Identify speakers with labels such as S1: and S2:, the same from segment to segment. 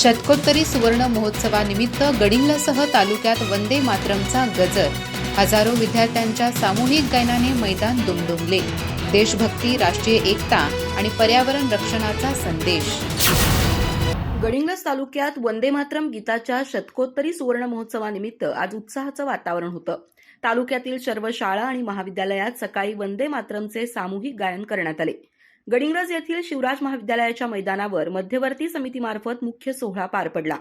S1: शतकोत्तरी सुवर्ण महोत्सवानिमित्त गडिंग्लजसह तालुक्यात वंदे मातरमचा गजर. हजारो विद्यार्थ्यांच्या सामूहिक गायनाने मैदान दुमदुमले. देशभक्ती राष्ट्रीय एकता आणि पर्यावरण रक्षणाचा संदेश.
S2: गडिंग्लज तालुक्यात वंदे मातरम गीताच्या शतकोत्तरी सुवर्ण महोत्सवानिमित्त आज उत्साहाचं वातावरण होतं. तालुक्यातील सर्व शाळा आणि महाविद्यालयात सकाळी वंदे मातरमचे सामूहिक गायन करण्यात आले. गडिंग्रज येथील शिवराज महाविद्यालयाच्या मैदानावर मध्यवर्ती समितीमार्फत मुख्य सोहळा पार पडला.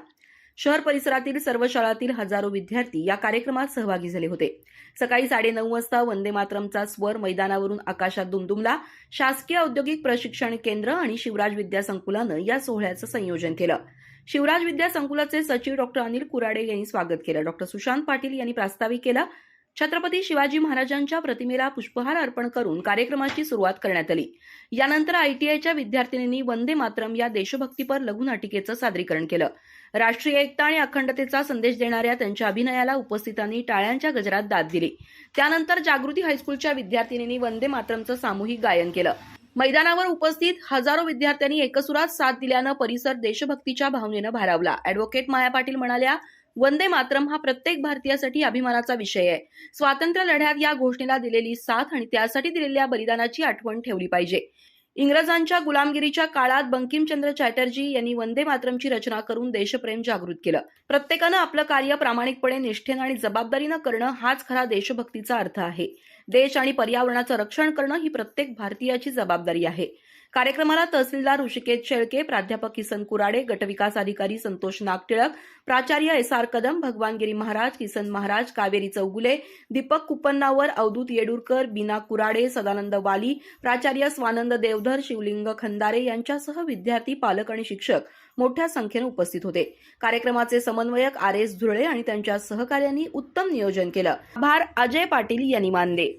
S2: शहर परिसरातील सर्व शाळांतील हजारो विद्यार्थी या कार्यक्रमात सहभागी झाले होते. सकाळी साडेनऊ वाजता वंदे मातरमचा स्वर मैदानावरून आकाशात दुमदुमला. शासकीय औद्योगिक प्रशिक्षण केंद्र आणि शिवराज विद्या संकुलानं या सोहळ्याचं संयोजन केलं. शिवराज विद्या संकुलाचे सचिव डॉक्टर अनिल कुराडे यांनी स्वागत केलं. डॉक्टर सुशांत पाटील यांनी प्रास्ताविक केलं. छत्रपती शिवाजी महाराजांच्या प्रतिमेला पुष्पहार अर्पण करून कार्यक्रमाची सुरुवात करण्यात आली. यानंतर आयटीआयच्या विद्यार्थिनींनी वंदे मातरम या देशभक्तीपर लघुनाटिकेचं सादरीकरण केलं. राष्ट्रीय एकता आणि अखंडतेचा संदेश देणाऱ्या त्यांच्या अभिनयाला उपस्थितांनी टाळ्यांच्या गजरात दाद दिली. त्यानंतर जागृती हायस्कूलच्या विद्यार्थिनींनी वंदे मातरमचं सामूहिक गायन केलं. मैदानावर उपस्थित हजारो विद्यार्थ्यांनी एकसुरात साथ दिल्यानं परिसर देशभक्तीच्या भावनेनं भारावला. अॅडव्होकेट माया पाटील म्हणाल्या वंदे मातरम हा प्रत्येक भारतीयासाठी अभिमानाचा विषय आहे. स्वातंत्र्य लढ्यात या घोषणेला दिलेली साथ आणि त्यासाठी दिलेल्या बलिदानाची आठवण ठेवली पाहिजे. इंग्रजांच्या गुलामगिरीच्या काळात बंकिमचंद्र चॅटर्जी यांनी वंदे मातरमची रचना करून देशप्रेम जागृत केलं. प्रत्येकानं आपलं कार्य प्रामाणिकपणे निष्ठेनं आणि जबाबदारीनं करणं हाच खरा देशभक्तीचा अर्थ आहे. देश आणि पर्यावरणाचं रक्षण करणं ही प्रत्येक भारतीयाची जबाबदारी आहे. कार्यक्रमाला तहसीलदार ऋषिकेश शेळके प्राध्यापक किसन कुराडे गटविकास अधिकारी संतोष नागटिळक प्राचार्य एस आर कदम भगवानगिरी महाराज किसन महाराज कावेरी चौगुले दीपक कुपन्नावर अवधूत येडूरकर बीना कुराडे सदानंद वाली प्राचार्य स्वानंद देवधर शिवलिंग खंदारे यांच्यासह विद्यार्थी पालक आणि शिक्षक मोठ्या संख्येनं उपस्थित होते. कार्यक्रमाचे समन्वयक आर एस धुळे आणि त्यांच्या सहकार्यांनी उत्तम नियोजन केलं. आभार अजय पाटील यांनी मानले.